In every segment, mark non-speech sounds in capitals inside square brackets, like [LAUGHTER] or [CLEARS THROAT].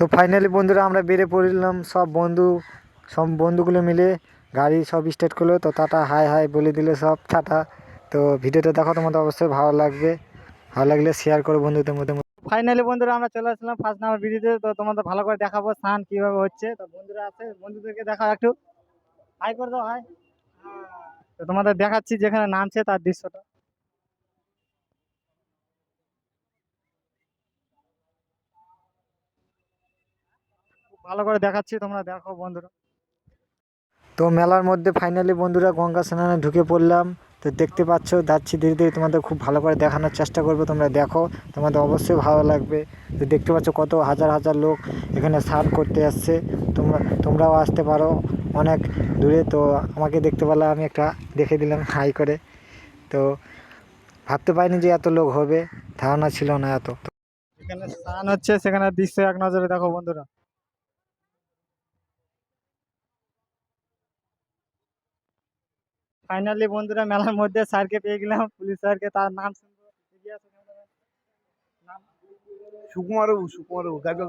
তো ফাইনালি বন্ধুরা আমরা বেরিয়ে পড়লাম, সব বন্ধু, সব বন্ধুগুলো মিলে গাড়ি সব স্টার্ট করল, তো টাটা, হাই হাই বলে দিলে সব, টাটা। তো ভিডিওটা দেখো তোমাদের অবশ্যই ভালো লাগবে, ভালো লাগলে শেয়ার করো বন্ধুদের মধ্যে। ফাইনালি বন্ধুরা আমরা চলে আসলাম ফার্স্ট নাম্বার ভিডিওতে তো তোমাদের ভালো করে দেখাবো স্নান কীভাবে হচ্ছে। তো বন্ধুরা আছে, বন্ধুদেরকে দেখাও একটু। হাই করে দাও হাই তো তোমাদের দেখাচ্ছি যেখানে নামছে তার দৃশ্যটা। ভালো করে দেখাচ্ছি, তোমরা দেখো বন্ধুরা। তো মেলার মধ্যে ফাইনালি বন্ধুরা গঙ্গা স্নানে ঢুকে পড়লাম। তো দেখতে পাচ্ছ, যাচ্ছি ধীরে ধীরে, তোমাদের খুব ভালো করে দেখানোর চেষ্টা করব, তোমরা দেখো। তোমাদের অবশ্যই ভালো লাগবে। তো দেখতে পাচ্ছ কত হাজার হাজার লোক এখানে স্নান করতে আসছে। তোমরা, তোমরাও আসতে পারো অনেক দূরে। তো আমাকে দেখতে পেলে, আমি একটা দেখে দিলাম হাই করে। তো ভাবতে পারিনি যে এত লোক হবে, ধারণা ছিল না এত। এখানে স্নান হচ্ছে, সেখানে দৃশ্য এক নজরে দেখো বন্ধুরা। ফাইনালি বন্ধুরা মেলার মধ্যে স্যারকে পেয়ে গেলাম। পুলিশ স্যারকে তার নাম শুনব। সুকুমার সুকুমার গাজল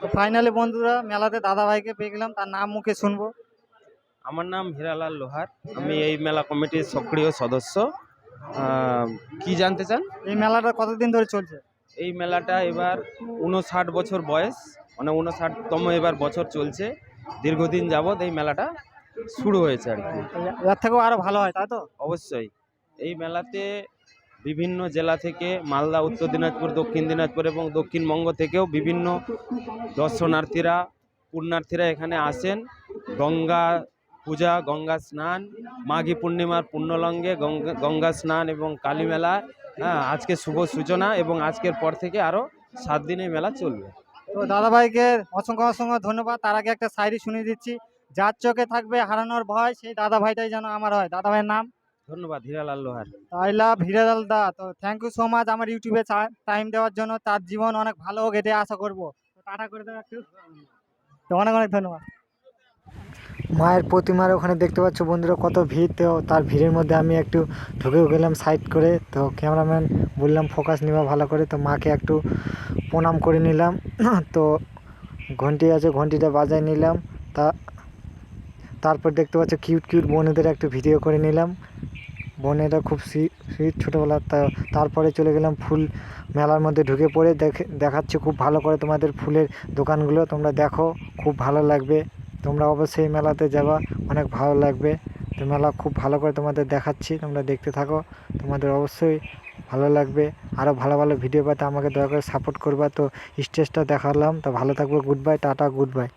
তো ফাইনালি বন্ধুরা মেলাতে দাদা ভাইকে পেয়ে গেলাম। তার নাম মুখে শুনব। আমার নাম হীরালাল লোহার। আমি এই মেলা কমিটির সক্রিয় সদস্য। কি জানতে চান? এই মেলাটা কতদিন ধরে চলছে? এই মেলাটা এবার উনষাট বছর বয়স। মানে উনষাটতম এবার বছর চলছে। দীর্ঘদিন যাবৎ এই মেলাটা শুরু হয়েছে আর কি। এর থেকেও আরও ভালো হয় তাই তো? অবশ্যই। এই মেলাতে বিভিন্ন জেলা থেকে মালদা উত্তর দিনাজপুর দক্ষিণ দিনাজপুর এবং দক্ষিণবঙ্গ থেকেও বিভিন্ন দর্শনার্থীরা পুণ্যার্থীরা এখানে আসেন। গঙ্গা পূজা গঙ্গা স্নান মাঘী পূর্ণিমার পুণ্যলঙ্গে গঙ্গা গঙ্গা স্নান এবং কালী মেলা হ্যাঁ আজকে শুভ সূচনা এবং আজকের পর থেকে আরও সাত দিন এই মেলা চলবে। তো দাদাভাইকে অসংখ্য অসংখ্য ধন্যবাদ। তার আগে একটা শায়রি শুনিয়ে দিচ্ছি। যার চোখে থাকবে হারানোর ভয় সেই দাদা ভাইটাই যেন আমার হয়। দাদা ভাইয়ের নাম? ধন্যবাদ হীরালাল লোহার। আই লাভ হিরালাল দা। তো থ্যাংক ইউ সো মাচ আমার ইউটিউবে টাইম দেওয়ার জন্য। তার জীবন অনেক ভালো হোক এটাই আশা করব। তো টাটা করে দেবো একটু। তো অনেক অনেক ধন্যবাদ। মায়ের প্রতিমার ওখানে দেখতে পাচ্ছ বন্ধুরা কত ভিড়। তো তার ভিড়ের মধ্যে আমি একটু ঢুকেও গেলাম সাইড করে। তো ক্যামেরাম্যান বললাম ফোকাস নিবা ভালো করে। তো মাকে একটু প্রণাম করে নিলাম। [CLEARS THROAT] তো ঘন্টি আছে ঘন্টিটা বাজায় নিলাম। তা তারপর দেখতে পাচ্ছ কিউট কিউট বোনেদের একটু ভিডিও করে নিলাম। বোনেরা খুব সুইট ছোটোবেলা তারপরে চলে গেলাম ফুল মেলার মধ্যে ঢুকে পড়ে। দেখে, দেখাচ্ছি খুব ভালো করে তোমাদের ফুলের দোকানগুলো, তোমরা দেখো, খুব ভালো লাগবে। তোমরা অবশ্যই মেলাতে যাবা, অনেক ভালো লাগবে। তো মেলা খুব ভালো করে তোমাদের দেখাচ্ছি, তোমরা দেখতে থাকো। তোমাদের অবশ্যই ভালো লাগবে। আরও ভালো ভালো ভিডিও পাতে আমাকে দয়া করে সাপোর্ট করবা। তো স্টেজটা দেখালাম। তো ভালো থাকবে good bye tata good bye